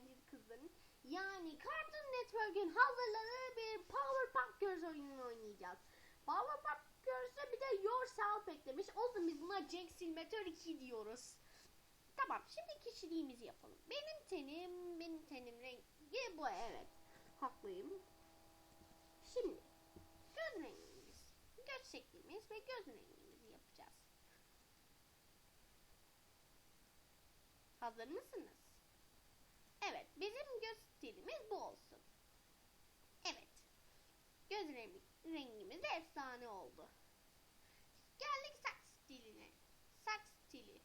eğlenceli kızların. Yani Cartoon Network'ün hazırladığı bir Powerpuff Girls oyununu oynayacağız. Powerpuff Girls'e bir de Yourself eklemiş. Olsun biz buna Jack Simulator 2 diyoruz. Tamam şimdi kişiliğimizi yapalım. Benim tenim, benim tenim rengi bu evet. Haklıyım. Şimdi göz rengimiz, göz şeklimiz ve göz rengimizi yapacağız. Hazır mısınız? Evet, bizim göz stilimiz bu olsun. Evet. Göz rengi, rengimiz de efsane oldu. Geldik saç stiline. Saç stili.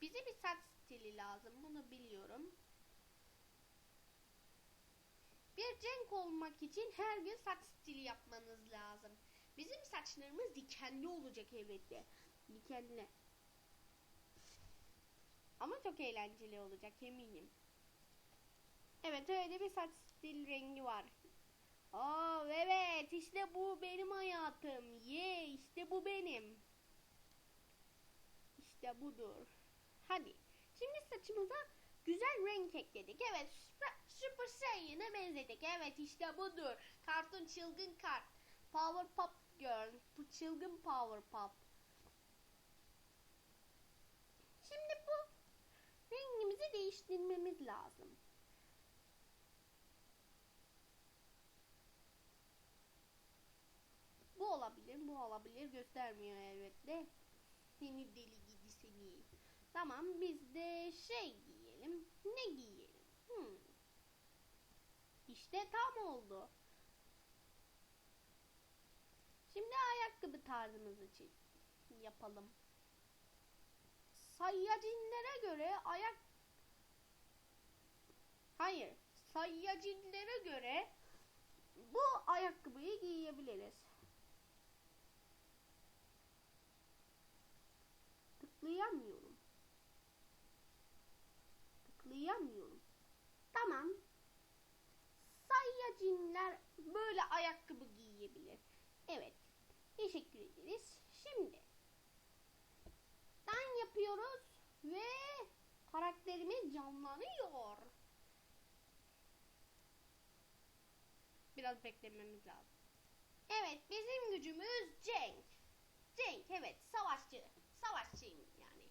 Bize bir saç stili lazım. Bunu biliyorum. Bir cenk olmak için her gün saç stili yapmanız lazım. Bizim saçlarımız dikenli olacak elbette. Dikenli. Ama çok eğlenceli olacak eminim. Evet öyle bir saç stil rengi var. Aa evet işte bu benim hayatım. Ye işte bu benim. İşte budur. Hadi. Şimdi saçımıza güzel renk ekledik. Evet Super Saiyan'a benzedik. Evet işte budur. Kartun çılgın kart. Powerpuff Girl. Bu çılgın Powerpuff. Şimdi bu rengimizi değiştirmemiz lazım. Bu olabilir, bu olabilir. Göstermiyor elbette. Seni deli gidi seni. Tamam biz de şey giyelim. Ne giyelim? Hmm. İşte tam oldu. Şimdi ayakkabı tarzımızı yapalım. Sayyacınlara göre ayak Hayır. Sayyacınlara göre bu ayakkabıyı giyebiliriz. Tıklayamıyorum. Tıklayamıyorum. Tamam. Sayyacınlar böyle ayakkabı giyebilir. Evet. Teşekkür ederiz. Şimdi dan yapıyoruz ve karakterimiz canlanıyor. Biraz beklememiz lazım. Evet, bizim gücümüz Cenk. Cenk, evet, savaşçı. Savaşçıyım yani.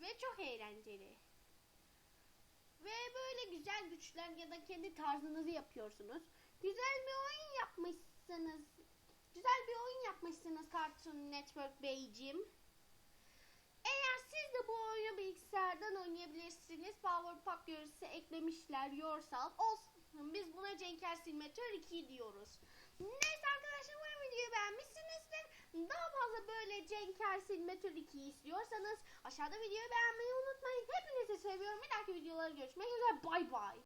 Ve çok eğlenceli. Ve böyle güzel güçler ya da kendi tarzınızı yapıyorsunuz. Güzel bir oyun yapmışsınız. Güzel bir oyun yapmışsınız Cartoon Network Beyciğim. Eğer siz de bu oyunu bilgisayardan oynayabilirsiniz. Powerpuff Girls'e eklemişler Yourself. Olsun. Biz buna Cenker Simulator 2 diyoruz. Neyse arkadaşlar bu videoyu beğenmişsinizdir. Daha fazla böyle Cenker Simulator 2 istiyorsanız aşağıda videoyu beğenmeyi unutmayın. Hepinizi seviyorum. Bir dahaki videolarda görüşmek üzere. Bay bay.